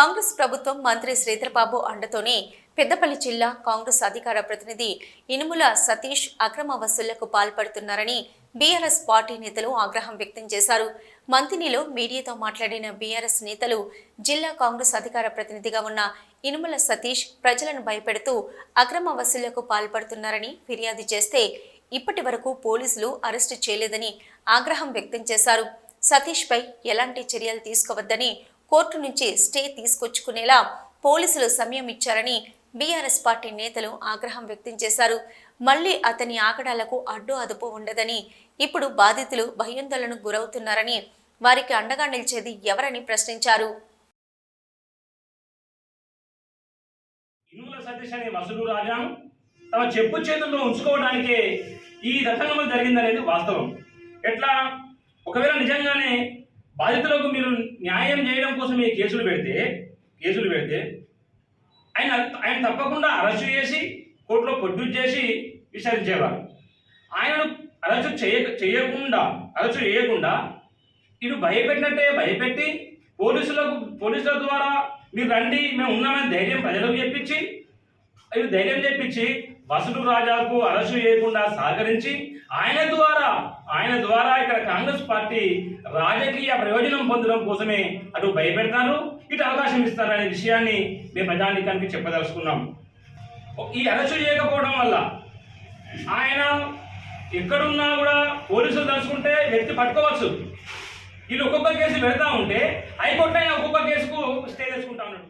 కాంగ్రెస్ ప్రభుత్వం మంత్రి శ్రీధర్బాబు అండతోనే పెద్దపల్లి జిల్లా కాంగ్రెస్ అధికార ప్రతినిధి ఇనుముల సతీష్ అక్రమ వసూళ్ళకు పాల్పడుతున్నారని బీఆర్ఎస్ పార్టీ నేతలు ఆగ్రహం వ్యక్తం చేశారు. మంతినిలో మీడియాతో మాట్లాడిన బీఆర్ఎస్ నేతలు జిల్లా కాంగ్రెస్ అధికార ప్రతినిధిగా ఉన్న ఇనుముల సతీష్ ప్రజలను భయపెడుతూ అక్రమ వసూళ్ళకు పాల్పడుతున్నారని ఫిర్యాదు చేస్తే ఇప్పటి వరకు పోలీసులు అరెస్టు చేయలేదని ఆగ్రహం వ్యక్తం చేశారు. సతీష్పై ఎలాంటి చర్యలు తీసుకోవద్దని కోర్టు నుంచి స్టే తీసుకొచ్చుకునేలా పోలీసులు సమయం ఇచ్చారని బీఆర్ఎస్ పార్టీ నేతలు ఆగ్రహం వ్యక్తం చేశారు. మళ్ళీ అతని ఆకడాలకు అడ్డు అదుపు ఉండదని ఇప్పుడు బాధితులు భయాందోళనకు గురవుతున్నారని వారికి అండగా నిలిచేది ఎవరని ప్రశ్నించారు. వసూలు రాజాను తమ చెప్పు చేతుల్లో ఉంచుకోవడానికే ఈ రతంగం జరిగిందనేది వాస్తవం. ఎట్లా? ఒకవేళ నిజంగానే బాధితులకు మీరు న్యాయం చేయడం కోసం మీ కేసులు పెడితే కేసులు పెడితే ఆయన ఆయన తప్పకుండా అరెస్టు చేసి కోర్టులో ప్రొడ్యూస్ చేసి విచారించేవారు. ఆయనను అరెస్టు చేయ చేయకుండా అరెస్టు చేయకుండా ఇటు భయపెట్టినట్టే భయపెట్టి పోలీసులకు పోలీసుల ద్వారా మీరు రండి మేము ఉన్నామని ధైర్యం ప్రజలకు చెప్పించి అవి ధైర్యం చెప్పించి వసుడు రాజాకు అరసు చేయకుండా సహకరించి ఆయన ద్వారా ఆయన ద్వారా ఇక్కడ కాంగ్రెస్ పార్టీ రాజకీయ ప్రయోజనం పొందడం కోసమే అటు భయపెడతారు ఇటు అవకాశం ఇస్తారు అనే విషయాన్ని మేము ప్రజానికానికి చెప్పదలుచుకున్నాం. ఈ అరసు చేయకపోవడం వల్ల ఆయన ఎక్కడున్నా కూడా పోలీసులు తలుచుకుంటే వ్యక్తి పట్టుకోవచ్చు. వీళ్ళు ఒక్కొక్క కేసు పెడతా ఉంటే హైకోర్టు అయినా ఒక్కొక్క కేసుకు స్టే తెచ్చుకుంటా ఉన్నాడు.